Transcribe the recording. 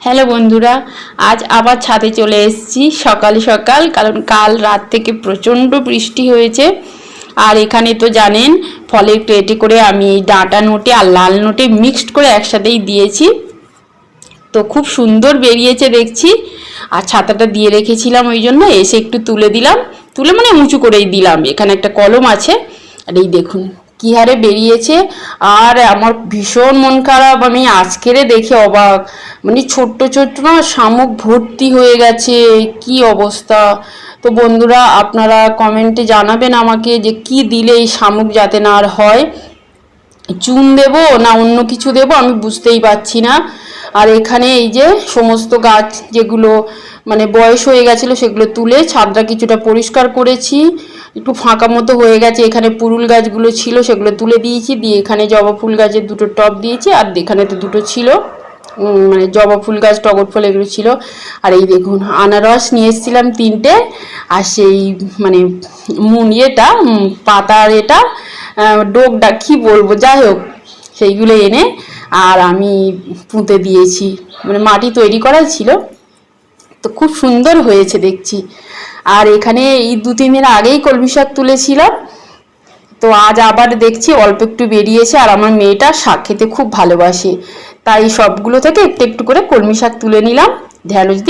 Hello বন্ধুরা, আজ আবার ছাদে চলে এসেছি। সকাল সকাল, কারণ কাল রাত থেকে প্রচণ্ড বৃষ্টি হয়েছে। আর এখানে তো জানেন ফলের প্লেটে করে আমি ডাঁটা নোটে আর লাল নোটে মিক্সড করে একসাথেই দিয়েছি। তো খুব সুন্দর বেরিয়েছে দেখছি। আর ছাতাটা দিয়ে রেখেছিলাম ওই জন্য, এসে একটু তুলে দিলাম। তুলে মানে উঁচু করেই দিলাম। এখানে একটা কলম আছে। আর এই দেখুন কি হারে বেরিয়েছে? আর আমার ভীষণ মন খারাপ, আমি আজকেরে দেখে অবাক। মানে ছোট্ট ছোট্ট না, শামুক ভর্তি হয়ে গেছে কি অবস্থা? তো বন্ধুরা, আপনারা কমেন্টে জানাবেন আমাকে যে কি দিলে এই শামুক যাতে না আর হয়। চুন দেব না অন্য কিছু দেব? আমি বুঝতেই পারছি না। আর এখানে এই যে সমস্ত গাছ যেগুলো মানে বয়স হয়ে গেছিল সেগুলো তুলে ছাদটা কিছুটা পরিষ্কার করেছি। একটু ফাঁকা মতো হয়ে গেছে, এখানে পুরুল গাছগুলো ছিল সেগুলো তুলে দিয়েছি, দিয়ে এখানে জবা ফুল গাছের দুটো টব দিয়েছি, আর এখানে তো দুটো ছিল। মানে জবা ফুল গাছ, টগর ফুল এগুলো ছিল। আর এই দেখুন, আনারস নিয়ে এসেছিলাম তিনটে, আর সেই মানে মুন ইয়েটা পাতার এটা ডোকটা কি বলব, যাই হোক, সেইগুলো এনে আর আমি পুঁতে দিয়েছি। মানে মাটি তৈরি করাই ছিল। তো খুব সুন্দর হয়েছে দেখছি। আর এখানে এই দু, তিন দিন আগেই কলমি শাক তুলেছিলাম। তো আজ আবার দেখছি অল্প একটু বেরিয়েছে আর আমার মেয়েটা শাক খেতে খুব ভালোবাসে। তাই সবগুলো থেকে একটু একটু করে কলমি শাক তুলে নিলাম। ঢ্যাঁড়স